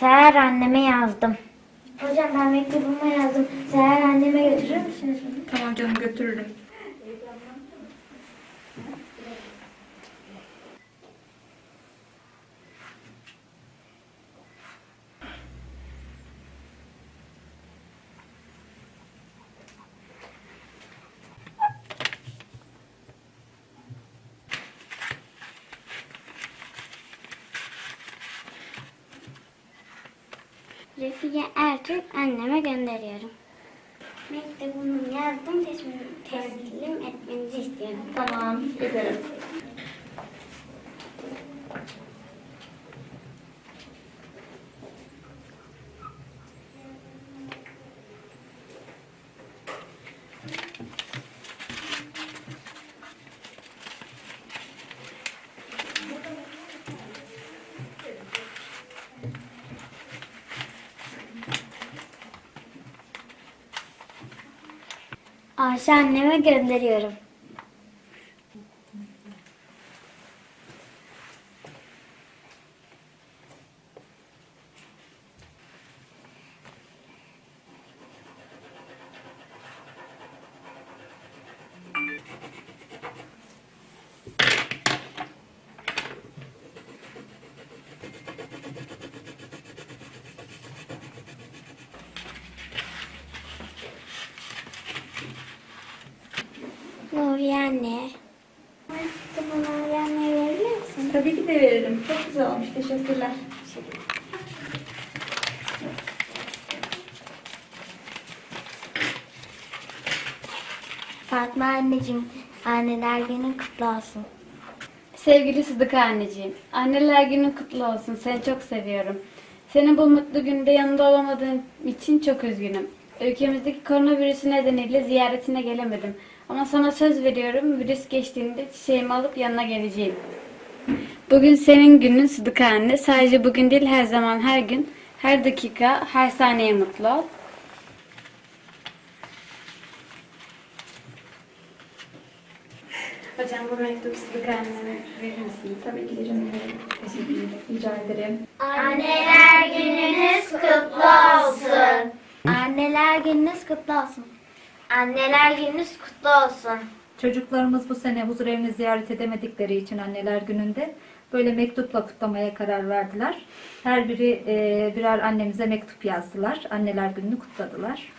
Seher anneme yazdım. Hocam ben mektubuma yazdım. Seher anneme götürür müsünüz bunu? Tamam canım götürürüm. Refike Ertürk anneme gönderiyorum. Mektubumu yazdım. Teslim, teslim etmenizi istiyorum. Tamam ederim. Ayşe anneme gönderiyorum. Anne. Mektubunu Nuriye anneye verebilir misin? Tabii ki de veririm. Çok güzel olmuş. Teşekkürler. Fatma anneciğim, anneler günün kutlu olsun. Sevgili Sıdıka anneciğim, anneler günün kutlu olsun. Seni çok seviyorum. Senin bu mutlu günde yanında olamadığım için çok üzgünüm. Ülkemizdeki koronavirüsü nedeniyle ziyaretine gelemedim. Ama sana söz veriyorum, virüs geçtiğinde çiçeğimi alıp yanına geleceğim. Bugün senin günün Sıdıka anne. Sadece bugün değil her zaman, her gün, her dakika, her saniye mutlu ol. Hocam bu mektubu Sıdıka anneme verir misiniz? Tabii ki de canım. Teşekkür ederim. Rica ederim. Anneler gününüz kutlu olsun. Anneler gününüz kutlu olsun. Anneler gününüz kutlu olsun. Çocuklarımız bu sene huzur evini ziyaret edemedikleri için anneler gününde böyle mektupla kutlamaya karar verdiler. Her biri e, birer annemize mektup yazdılar. Anneler gününü kutladılar.